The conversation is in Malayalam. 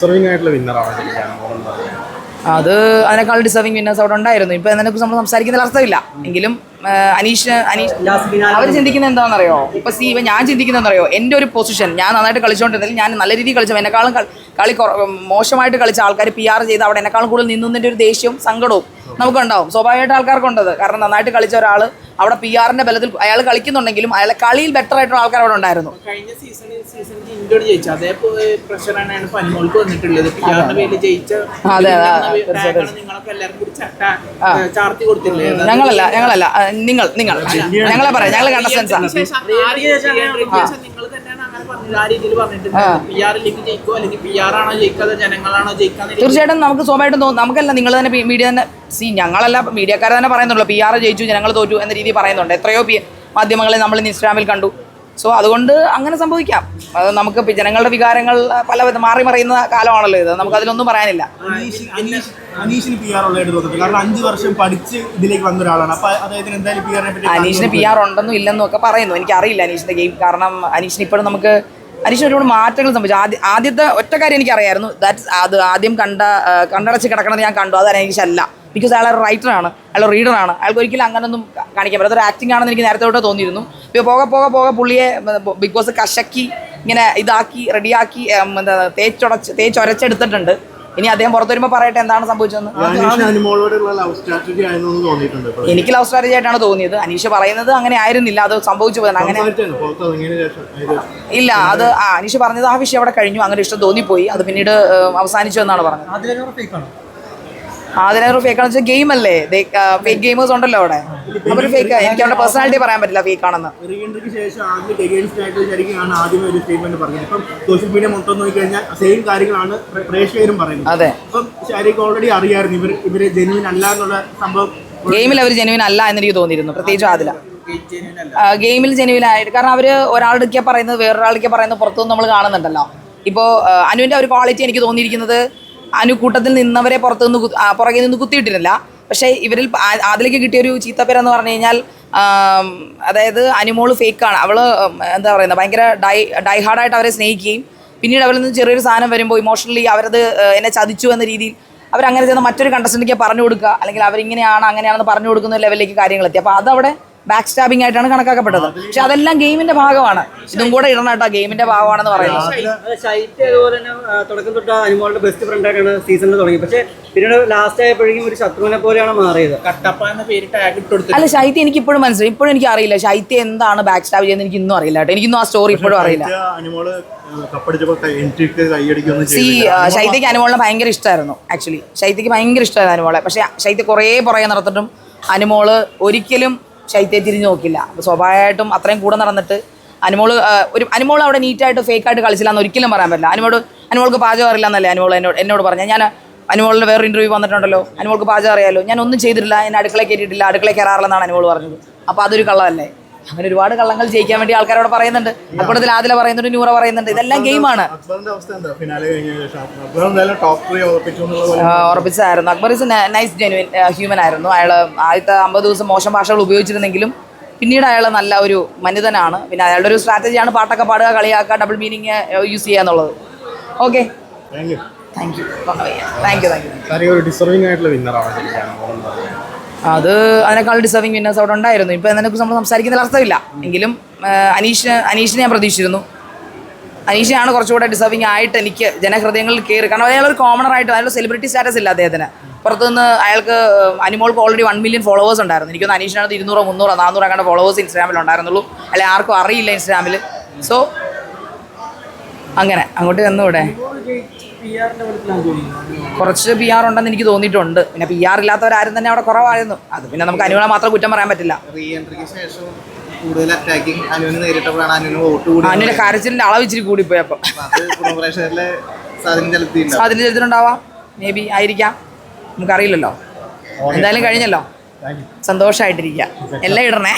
ഡിസർവിംഗ് ആയിട്ടുള്ള വിന്നറാണ് അത് അതിനേക്കാൾ ഡിസർവിങ് വിന്നേഴ്സ് അവിടെ ഉണ്ടായിരുന്നു. ഇപ്പൊ അതിനെക്കുറിച്ച് നമ്മൾ സംസാരിക്കുന്നതിൽ അർത്ഥമില്ല. എങ്കിലും അനീഷ് അനീഷ് അവർ ചിന്തിക്കുന്നത് എന്താണെന്നറിയോ? ഇപ്പൊ സി ഇപ്പൊ ഞാൻ ചിന്തിക്കുന്നതെന്നറിയോ? എന്റെ ഒരു പൊസിഷൻ ഞാൻ നന്നായിട്ട് കളിച്ചുകൊണ്ടിരുന്നതിൽ ഞാൻ നല്ല രീതിയിൽ കളിച്ചു. എന്നെക്കാളും കളി- മോശമായിട്ട് കളിച്ച ആൾക്കാർ പി ആർ ചെയ്ത് അവിടെ എന്നെക്കാളും കൂടുതൽ നിന്നതിന്റെ ഒരു ദേഷ്യവും സങ്കടവും നമുക്കുണ്ടാവും സ്വാഭാവികമായിട്ട് ആൾക്കാർക്കുണ്ടത് കാരണം നന്നായിട്ട് കളിച്ച ഒരാൾ അവിടെ പി ആറിന്റെ ബലത്തിൽ അയാൾ കളിക്കുന്നുണ്ടെങ്കിലും അയാളെ കളിയിൽ ബെറ്റർ ആയിട്ടുള്ള ആൾക്കാർ അവിടെ ഉണ്ടായിരുന്നു കഴിഞ്ഞ സീസണിൽ സീസണിൽ ഇന്ത്യയോട് ജയിച്ചു അതേ പ്രഷറാണ് പനിമോൾക്ക് വന്നിട്ടുള്ളത് പേരിൽ ജയിച്ച അതെ, ഞങ്ങളല്ല ഞങ്ങളല്ല നിങ്ങൾ നിങ്ങൾ ഞങ്ങളെ പറയാം ഞങ്ങൾ കണ്ടസ്റ്റൻസ് ആണ് തീർച്ചയായിട്ടും നമുക്ക് സ്വാഭാവികമായിട്ടും തോന്നും. നമുക്കല്ല നിങ്ങൾ തന്നെ മീഡിയ തന്നെ സി ഞങ്ങളല്ല മീഡിയക്കാർ തന്നെ പറയുന്നുള്ളൂ. പി ആർ ജയിച്ചു ജനങ്ങൾ തോറ്റു എന്ന രീതി പറയുന്നുണ്ട്. എത്രയോ മാധ്യമങ്ങളെ നമ്മൾ ഇൻസ്റ്റാഗ്രാമിൽ കണ്ടു. സോ അതുകൊണ്ട് അങ്ങനെ സംഭവിക്കാം. അത് നമുക്ക് ജനങ്ങളുടെ വികാരങ്ങൾ പല മാറി മറിയുന്ന കാലമാണല്ലോ ഇത്. നമുക്ക് അതിലൊന്നും പറയാനില്ല. അനീഷ് അനീഷ് അനീഷിന് പി ആർ കാരണം അഞ്ച് വർഷം പഠിച്ച് ഇതിലേക്ക് വന്ന ഒരാളാണ്. അനീഷിന് പി ആർ ഉണ്ടെന്നും ഇല്ലെന്നും ഒക്കെ പറയുന്നു. എനിക്കറിയില്ല അനീഷിന്റെ ഗെയിം കാരണം അനീഷിന് ഇപ്പോഴും നമുക്ക് അനീഷിന് ഒരുപാട് മാറ്റങ്ങൾ സംഭവിച്ചു. ആദ്യ ആദ്യത്തെ ഒറ്റ കാര്യം എനിക്കറിയായിരുന്നു. ദാറ്റ് അത് ആദ്യം കണ്ട കണ്ടടച്ച് കിടക്കണത് ഞാൻ കണ്ടു. അതാണ് എനിക്ക് ശല്ല ബിക്കോസ് അയാൾ റൈറ്ററാണ് അയാൾ റീഡറാണ് അയാൾക്ക് ഒരിക്കലും അങ്ങനൊന്നും കാണിക്കാൻ പറ്റും അതൊരു ആക്ടിംഗ് ആണെന്ന് എനിക്ക് നേരത്തെ തൊട്ട് തോന്നിയിരുന്നു. ഇപ്പോൾ പോകെ പോകെ പോകെ പുള്ളിയെ ബിഗ് ബോസ് കശക്കി ഇങ്ങനെ ഇതാക്കി റെഡിയാക്കി എന്താ തേച്ചൊടച്ച് തേച്ചൊരച്ചെടുത്തിട്ടുണ്ട്. ഇനി അദ്ദേഹം പുറത്തു വരുമ്പോൾ പറയട്ടെ എന്താണ് സംഭവിച്ചതെന്ന്? ഇപ്പോൾ. എനിക്ക് ലവ് സ്ട്രാറ്റജി ആയിട്ടാണ് തോന്നിയത്. അനീഷ് പറയുന്നത് അങ്ങനെ ആയിരുന്നില്ല. അത് സംഭവിച്ചു പോയത് അങ്ങനെ ഇല്ല അത് ആ അനീഷ് പറഞ്ഞത് ആ വിഷയം അവിടെ കഴിഞ്ഞു. അങ്ങനെ ഇഷ്ടം തോന്നിപ്പോയി. അത് പിന്നീട് അവസാനിച്ചു എന്നാണ് പറഞ്ഞത്. ഫേക്ക് ആണെന്ന് വെച്ചാൽ ഗെയിം അല്ലേ? ഫേക്ക് ഗെയിമേഴ്സ് ഉണ്ടല്ലോ അവിടെ. അവർ ഫേക്ക് എനിക്ക് അവരുടെ പേഴ്സണാലിറ്റി പറയാൻ പറ്റില്ല ഫേക്ക് ആണെന്ന്. സോഷ്യൽ മീഡിയ മൊത്തം നോക്കിക്കഴിഞ്ഞാൽ സെയിം കാര്യങ്ങളാണ് പ്രേക്ഷകരും പറയുന്നത്. അതെ. അപ്പം ശരിക്കും ഓൾറെഡി അറിയായിരുന്നു. ഇവർ ഇവർ ജെനുവിൻ അല്ല എന്നുള്ള സംഭവം ഗെയിമിൽ അവർ ജെനുവിൻ അല്ല എന്ന് എനിക്ക് തോന്നിയിരുന്നു. പ്രത്യേകിച്ച് ആദില ഗെയിമിൽ ജെനുവിൻ ആയിട്ട് കാരണം അവർ ഒരാളുടെ പറയുന്നത് വേറൊരാളുടെ പറയുന്നത് പുറത്തുനിന്ന് നമ്മൾ കാണുന്നുണ്ടല്ലോ. ഇപ്പോൾ അനുവിന്റെ ഒരു ക്വാളിറ്റി എനിക്ക് തോന്നിയിരിക്കുന്നത് അനു കൂട്ടത്തിൽ നിന്നവരെ പുറത്തു നിന്ന് പുറകെ നിന്ന് കുത്തിയിട്ടിരുന്നില്ല പക്ഷേ ഇവരിൽ അതിലേക്ക് കിട്ടിയ ഒരു ചീത്തപ്പേരെന്ന് പറഞ്ഞു കഴിഞ്ഞാൽ അതായത് അനുമോൾ ഫേക്കാണ്. അവൾ എന്താ പറയുന്നത് ഭയങ്കര ഡൈ ഡൈഹാർഡായിട്ട് അവരെ സ്നേഹിക്കുകയും പിന്നീട് അവരിൽ നിന്ന് ചെറിയൊരു സാധനം വരുമ്പോൾ ഇമോഷണലി അവരത് എന്നെ ചതിച്ചു എന്ന രീതിയിൽ അവരങ്ങനെ ചെയ്യുന്ന മറ്റൊരു കണ്ടസ്റ്റന്റിക്ക് പറഞ്ഞു കൊടുക്കുക. അല്ലെങ്കിൽ അവരിങ്ങനെയാണ് അങ്ങനെയാണെന്ന് പറഞ്ഞു കൊടുക്കുന്ന ലെവലിലേക്ക് കാര്യങ്ങൾ എത്തി. അപ്പോൾ അതവിടെ ബാക്ക് സ്റ്റാബിംഗ് ആയിട്ടാണ് കണക്കാക്കപ്പെട്ടത്. പക്ഷെ അതെല്ലാം ഗെയിമിന്റെ ഭാഗമാണ്. ഇതും കൂടെ ഇടണം കേട്ടോ ഗെയിമിന്റെ ഭാഗമാണെന്ന് പറയുന്നത്. ബെസ്റ്റ് ഫ്രണ്ട് ആയിട്ടാണ് സീസണിൽ തുടങ്ങി. പക്ഷേ പിന്നീട് ലാസ്റ്റ് ആയപ്പോഴേക്കും ഒരു ശത്രുവിനെ പോലെയാണ് മാറിയത്. കട്ടപ്പ എന്ന പേര് ടാഗ് ഇട്ട് അല്ല ശൈത്യ എനിക്ക് ഇപ്പോഴും മനസ്സിലായി. ഇപ്പോഴും എനിക്ക് അറിയില്ല. ശൈത്യ എന്താണ് ബാക്ക് സ്റ്റാബ് ചെയ്യുന്നത് എനിക്ക് ഇന്നും അറിയില്ല കേട്ടോ. എനിക്കൊന്നും ആ സ്റ്റോറി ഇപ്പോഴും അറിയില്ല. സി ശൈത്യക്ക് അനുമോളിനെ ഭയങ്കര ഇഷ്ടമായിരുന്നു ആക്ച്വലി ശൈത്യക്ക് ഭയങ്കര ഇഷ്ടമായിരുന്നു അനുമോളെ. പക്ഷേ ശൈത്യ കുറേ പുറകെ നടത്തിട്ടും അനുമോൾ ഒരിക്കലും ശൈത്യയെ തിരിഞ്ഞു നോക്കില്ല. അപ്പോൾ സ്വാഭാവികമായിട്ടും അത്രയും കൂടെ നടന്നിട്ട് അനുമോൾ ഒരു അനുമോൾ അവിടെ നീറ്റായിട്ട് ഫേക്കായിട്ട് കളിച്ചില്ല എന്ന് ഒരിക്കലും പറയാൻ പറ്റില്ല. അനുമോട് അനുമോൾക്ക് പാചകം അറിയില്ല എന്നല്ലേ അനുമോൾ എന്നോട് എന്നോട് പറഞ്ഞ ഞാൻ അനുമോളിന്റെ വേറെ ഇന്റർവ്യൂ വന്നിട്ടുണ്ടല്ലോ. അനുമോൾക്ക് പാചകം അറിയാമല്ലോ ഞാൻ ഒന്നും ചെയ്തിട്ടില്ല എന്നെ അടുക്കള കയറ്റിയിട്ടില്ല അടുക്കള കയറാറില്ലെന്നാണ് അനുമോൾ പറഞ്ഞത്. അപ്പോൾ അതൊരു കള്ളമല്ലേ? അങ്ങനെ ഒരുപാട് കള്ളങ്ങൾ ജയിക്കാൻ വേണ്ടി ആൾക്കാരോട് പറയുന്നുണ്ട്. അക്കൂടത്തിൽ ആദില പറയുന്നുണ്ട് ന്യൂറ പറയുന്നുണ്ട്. ഇതെല്ലാം ഗെയിമാണ് കഴിഞ്ഞ Akbar is nice genuine human ആയിരുന്നു. അയാൾ ആദ്യത്തെ അമ്പത് ദിവസം മോശം ഭാഷകൾ ഉപയോഗിച്ചിരുന്നെങ്കിലും പിന്നീട് അയാൾ നല്ല ഒരു മനിതനാണ്. പിന്നെ അയാളുടെ ഒരു സ്ട്രാറ്റജിയാണ് പാട്ടൊക്കെ പാടുക കളിയാക്കുക ഡബിൾ മീനിങ് യൂസ് ചെയ്യുക എന്നുള്ളത്. Okay thank you thank you thank you thank you deserving ആയിട്ടുള്ള വിന്നറാണ് അത് അതിനേക്കാൾ ഡിസർവിങ് വിന്നേഴ്സ് അവിടെ ഉണ്ടായിരുന്നു. ഇപ്പോൾ അതിനെക്കുറിച്ച് നമ്മൾ സംസാരിക്കുന്നതിൽ അർത്ഥമില്ല എങ്കിലും അനീഷ് അനീഷിനെ ഞാൻ പ്രതീക്ഷിച്ചിരുന്നു. അനീഷിനെയാണ് കുറച്ചുകൂടെ ഡിസർവിങ് ആയിട്ട് എനിക്ക് ജനഹൃദയങ്ങളിൽ കയറി. കാരണം അയാൾ ഒരു കോമണർ ആയിട്ട് അയാളുടെ സെലിബ്രിറ്റി സ്റ്റാറ്റസ് ഇല്ല അദ്ദേഹത്തിന്. പുറത്തുനിന്ന് അയാൾക്ക് അനുമോൾക്ക് ഓൾറെഡി വൺ മില്യൺ ഫോളോവേഴ്സ് ഉണ്ടായിരുന്നു. എനിക്കൊന്ന് അനീഷിനകത്ത് ഇരുന്നൂറോ മുന്നൂറോ നാനൂറോ അങ്ങനെ ഫോളോവേഴ്സ് ഇൻസ്റ്റാഗ്രാമിൽ ഉണ്ടായിരുന്നുള്ളൂ. അല്ലെ ആർക്കും അറിയില്ല ഇൻസ്റ്റാഗ്രാമിൽ സോ അങ്ങനെ അങ്ങോട്ട് ചെന്നൂടെ? കുറച്ച് പി ആർ ഉണ്ടെന്ന് എനിക്ക് തോന്നിയിട്ടുണ്ട്. പിന്നെ പി ആർ ഇല്ലാത്തവരാരും തന്നെ അവിടെ കുറവായിരുന്നു. അത് പിന്നെ നമുക്ക് അനുവിനെ മാത്രം കുറ്റം പറയാൻ പറ്റില്ല. കൂടുതൽ അറ്റാക്കിംഗ് അനുവിന് നേരിട്ടപ്പോഴാണ് അനുവിന് വോട്ട് കൂടി അനുവിന്റെ കരച്ചിലിന്റെ അളവ് ഇച്ചിരി കൂടിപ്പോയി അപ്പം സ്വാധീനം ചെലുത്തിയിട്ടുണ്ട് അതിന് ചെലുത്തിട്ടുണ്ടാവാം മേ ബി ആയിരിക്കാം. നമുക്കറിയില്ലല്ലോ. എന്തായാലും കഴിഞ്ഞല്ലോ. സന്തോഷമായിട്ടിരിക്കുക എല്ലാം ഇടണേ.